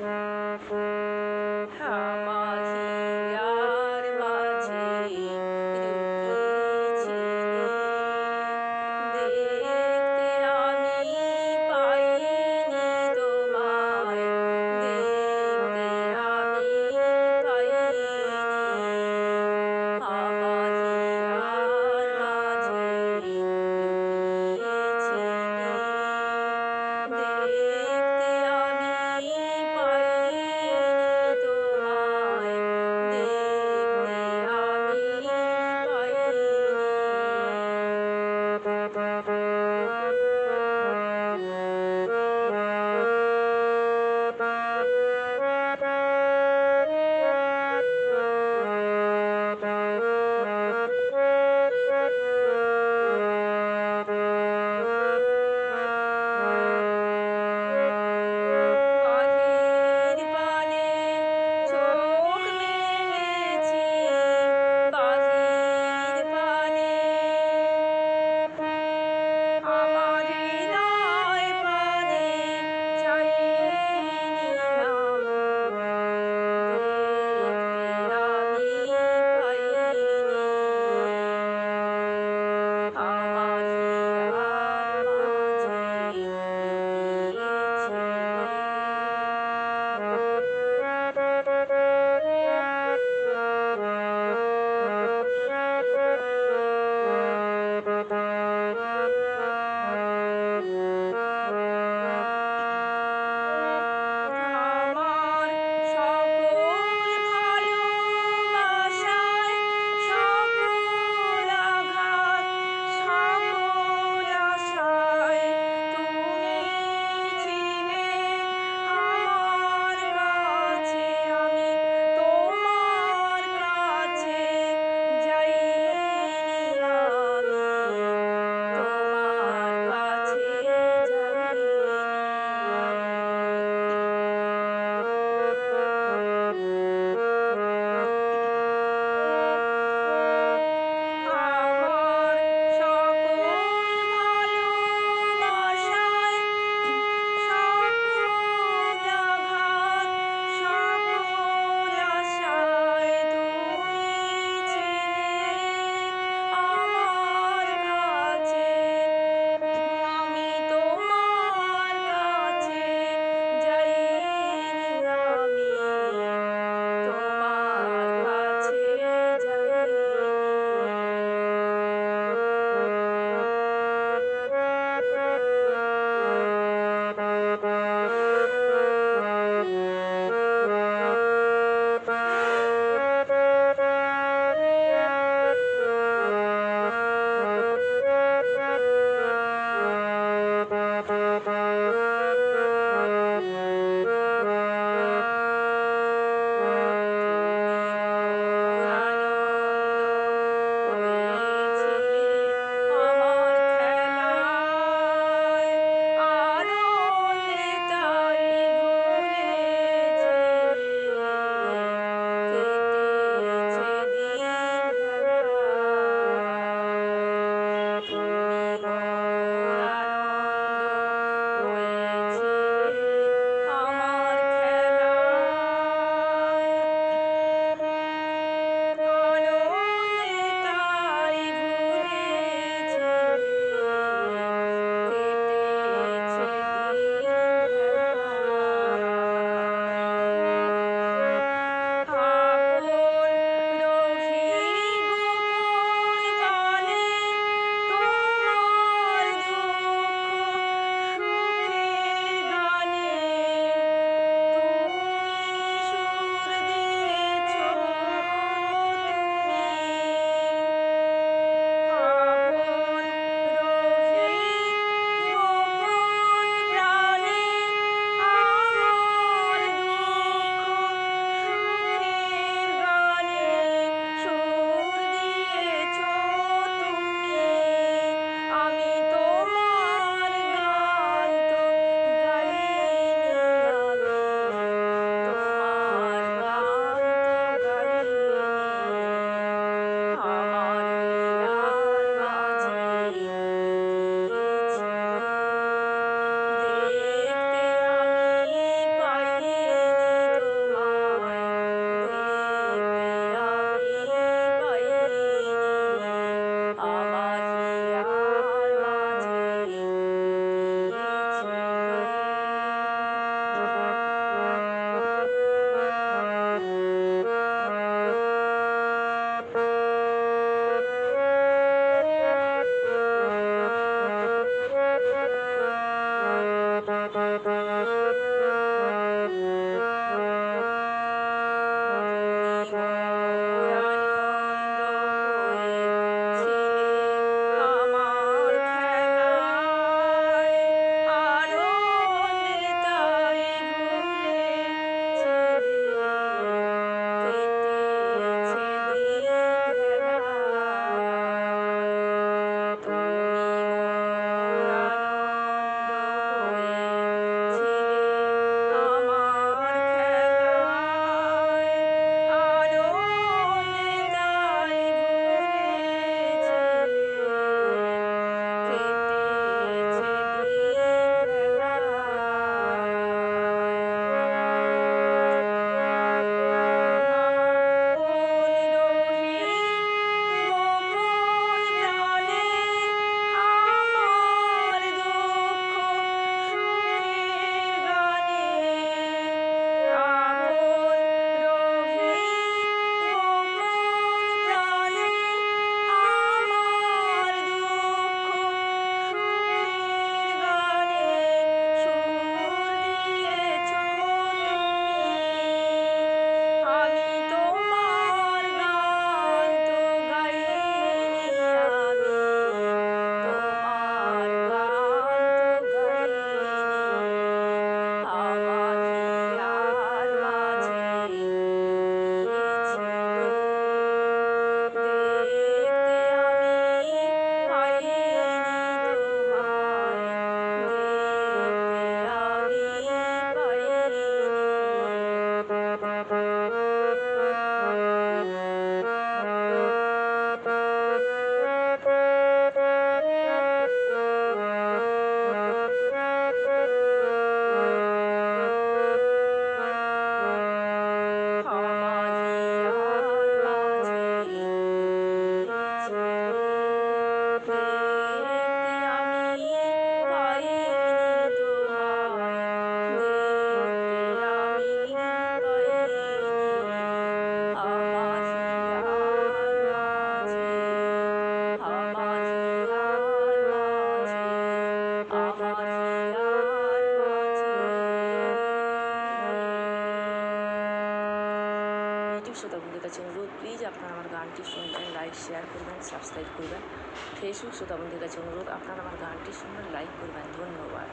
嗯嗯 Mm-hmm. আপনাদের কাছে অনুরোধ প্লিজ আপনারা আমার গানটি শুনবেন লাইক শেয়ার করবেন সাবস্ক্রাইব করবেন। ফেসবুক শ্রোতা বন্ধুদের কাছে অনুরোধ, আপনারা আমার গানটি শুনবেন লাইক করবেন। ধন্যবাদ।